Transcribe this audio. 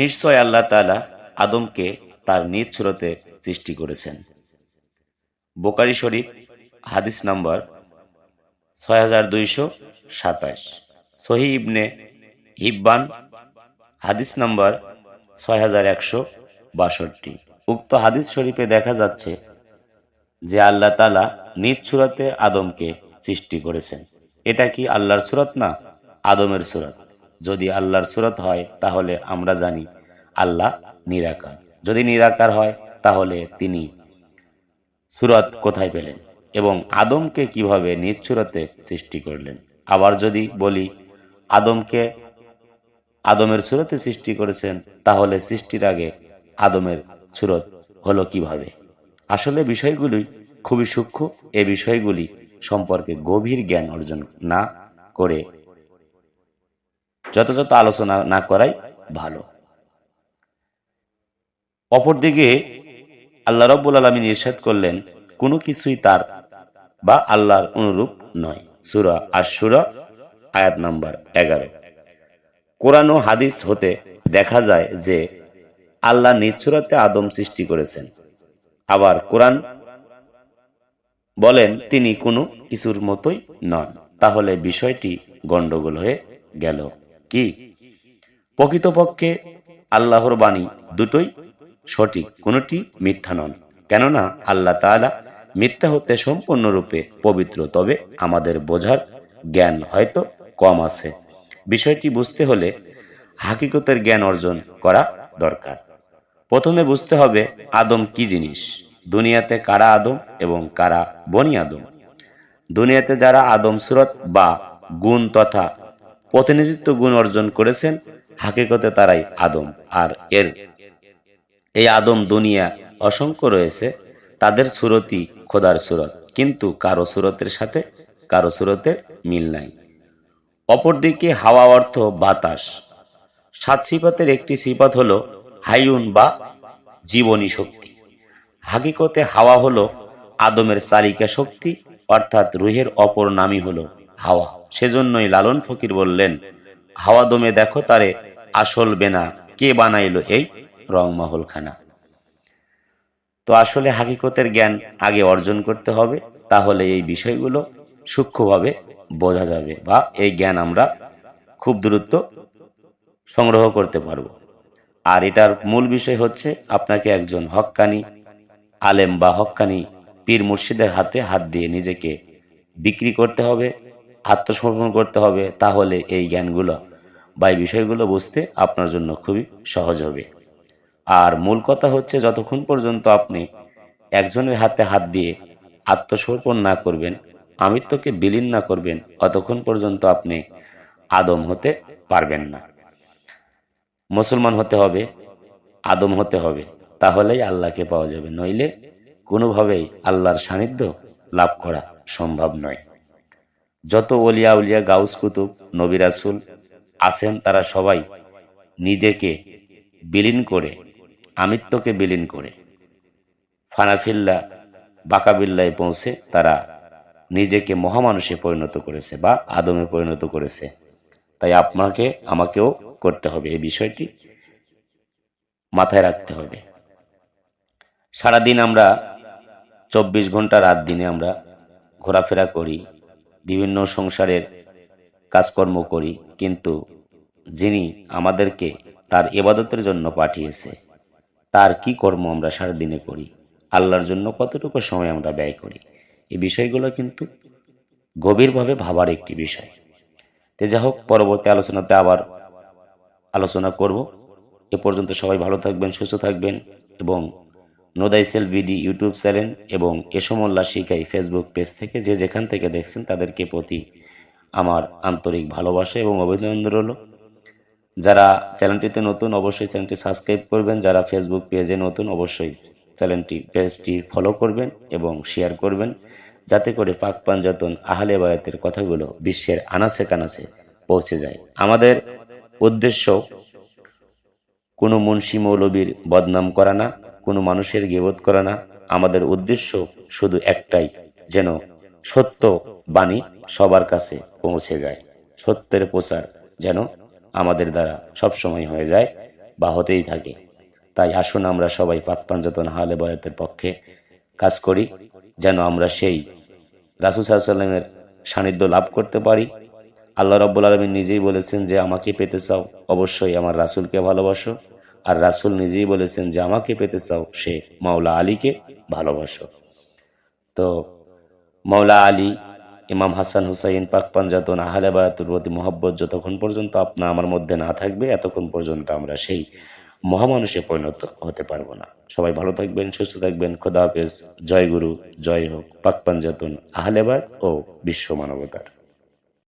নিশ্চয় আল্লাহ তালা আদমকে তার নিজ সুরতে সৃষ্টি করেছেন। বোকারি শরীফ, হাদিস নম্বর ছয় হাজার দুইশো ইবনে হিব্বান, হাদিস নম্বর ছয় হাজার একশো বাষট্টি। উক্ত হাদিস শরীফে দেখা যাচ্ছে যে আল্লাহ তালা নিজ সুরাতে আদমকে সৃষ্টি করেছেন। এটা কি আল্লাহর সুরত না আদমের সুরত? যদি আল্লাহর সুরত হয়, তাহলে আমরা জানি আল্লাহ নিরাকার। যদি নিরাকার হয়, তাহলে তিনি সুরত কোথায় পেলেন এবং আদমকে কীভাবে নিচ্ছুরতে সৃষ্টি করলেন? আবার যদি বলি, আদমকে আদমের সুরতে সৃষ্টি করেছেন, তাহলে সৃষ্টির আগে আদমের সুরত হলো কীভাবে? আসলে বিষয়গুলি খুবই সূক্ষ্ম, এ বিষয়গুলি সম্পর্কে গভীর জ্ঞান অর্জন না করে যথাযথ আলোচনা না করাই ভালো। অপরদিকে আল্লাহ রব্বুল আলমিন ইরশাদ করলেন, কোনো কিছুই তার বা আল্লাহর অনুরূপ নয়। সুরা আশুরা আয়াত নাম্বার এগারো। কোরআন ও হাদিস হতে দেখা যায় যে আল্লাহ নিচ্ছুরাতে আদম সৃষ্টি করেছেন। আবার কোরআন বলেন, তিনি কোনো কিছুর মতোই নন। তাহলে বিষয়টি গন্ডগোল হয়ে গেল। কি? প্রকৃতপক্ষে আল্লাহর বাণী দুটোই সঠিক, কোনটি মিথ্যা নন। কেননা আল্লাহ তাআলা মিথ্যা হতে সম্পূর্ণরূপে পবিত্র, তবে আমাদের বোঝার জ্ঞান হয়তো কম আছে। বিষয়টি বুঝতে হলে হাকিকতের জ্ঞান অর্জন করা দরকার। প্রথমে বুঝতে হবে আদম কি জিনিস? দুনিয়াতে কারা আদম এবং কারা বনি আদম? দুনিয়াতে যারা আদম সুরত বা গুণ তথা প্রতিনিধিত্ব গুণ অর্জন করেছেন হাকিকতে তারাই আদম। আর এর এই আদম দুনিয়া অসংখ্য রয়েছে, তাদের সুরতি খোদার সুরত। কিন্তু কারও সুরতের সাথে কারও সুরতের মিল নাই। অপরদিকে হাওয়া অর্থ বাতাস। সাত সিপাতের একটি সিপাত হলো হাইউন বা জীবনী শক্তি। হাকিকতে হাওয়া হলো আদমের চালিকা শক্তি, অর্থাৎ রুহের অপর নামই হলো হাওয়া। সেজন্যই লালন ফকির বললেন, হাওয়া দমে দেখো তারে আসল বেনা। কে বানাইল এই রংমহলখানা? তো আসলে হাকিকতের জ্ঞান আগে অর্জন করতে হবে, তাহলে এই বিষয়গুলো সূক্ষ্মভাবে বোঝা যাবে বা এই জ্ঞান আমরা খুব দ্রুত সংগ্রহ করতে পারব। আর এটার মূল বিষয় হচ্ছে আপনাকে একজন হক্কানি আলেম বা হক্কানি পীর মুর্শিদের হাতে হাত দিয়ে নিজেকে বিক্রি করতে হবে আত্মসমর্পণ করতে হবে, তাহলে এই জ্ঞানগুলো বা এই বিষয়গুলো বুঝতে আপনার জন্য খুবই সহজ হবে। আর মূল কথা হচ্ছে, যতক্ষণ পর্যন্ত আপনি একজনের হাতে হাত দিয়ে আত্মসমর্পণ না করবেন, আমিত্বকে বিলীন না করবেন অতক্ষণ পর্যন্ত আপনি আদম হতে পারবেন না। মুসলমান হতে হবে, আদম হতে হবে, তাহলেই আল্লাহকে পাওয়া যাবে। নইলে কোনোভাবেই আল্লাহর সান্নিধ্য লাভ করা সম্ভব নয়। যত অলিয়া উলিয়া গাউস কুতুব নবিরাসুল আছেন তারা সবাই নিজেকে বিলীন করে, আমিত্বকে বিলীন করে, ফানাফিল্লা, বাকাবিল্লায় পৌঁছে তারা নিজেকে মহামানুষে পরিণত করেছে বা আদমে পরিণত করেছে। তাই আপনাকে, আমাকেও করতে হবে এই বিষয়টি মাথায় রাখতে হবে। সারাদিন আমরা চব্বিশ ঘণ্টা রাত দিনে আমরা ঘোরাফেরা করি বিভিন্ন সংসারের কাজকর্ম করি, কিন্তু যিনি আমাদেরকে তার এবাদতের জন্য পাঠিয়েছে, তার কি কর্ম আমরা সারাদিনে করি? আল্লাহর জন্য কতটুকু সময় আমরা ব্যয় করি? এই বিষয়গুলো কিন্তু গভীরভাবে ভাবার একটি বিষয়। তে যা হোক, পরবর্তী আলোচনাতে আবার আলোচনা করব। এ পর্যন্ত সবাই ভালো থাকবেন, সুস্থ থাকবেন এবং নোদাইসেল ভিডি ইউটিউব চ্যানেল এবং এসমল্লা শিখাই ফেসবুক পেজ থেকে যে যেখান থেকে দেখছেন তাদেরকে প্রতি আমার আন্তরিক ভালোবাসা এবং অভিনন্দন রইল। যারা চ্যানেলটিতে নতুন অবশ্যই চ্যানেলটি সাবস্ক্রাইব করবেন, যারা ফেসবুক পেজে নতুন অবশ্যই চ্যানেলটি পেজটি ফলো করবেন এবং শেয়ার করবেন, যাতে করে পাক পাঞ্জাতন আহলে বায়াতের কথাগুলো বিশ্বের আনাচে কানাচে পৌঁছে যায়। আমাদের উদ্দেশ্য কোনো মুন্সি মৌলবীর বদনাম করা না কোনো মানুষের গেবোধ করা না। আমাদের উদ্দেশ্য শুধু একটাই, যেন সত্য বাণী সবার কাছে পৌঁছে যায়। সত্যের প্রচার যেন আমাদের দ্বারা সবসময় হয়ে যায় বা হতেই থাকে। তাই আসুন আমরা সবাই পাক পাঞ্জাতন হালে বয়াতের পক্ষে কাজ করি, যেন আমরা সেই রাসুল সাল্লামের সান্নিধ্য লাভ করতে পারি। আল্লাহ রব্বুল আলমী নিজেই বলেছেন যে, আমাকে পেতে চাও, অবশ্যই আমার রাসুলকে ভালোবাসো। আর রাসুল নিজেই বলেছেন যে, আমাকে পেতে চাও সে, মাওলা আলীকে ভালোবাসো। তো মাওলা আলী, ইমাম হাসান হুসাইন, পাক পাঞ্জাতন, আহলে বায়াতুর প্রতি মহব্বত যতক্ষণ পর্যন্ত আপনা আমার মধ্যে না থাকবে, এতক্ষণ পর্যন্ত আমরা সেই মহামানুষে পরিণত হতে পারব না। সবাই ভালো থাকবেন, সুস্থ থাকবেন, খোদা হাফেজ, জয় গুরু, জয় হোক, পাক পাঞ্জাতন, আহলে বায়াত ও বিশ্ব মানবতার।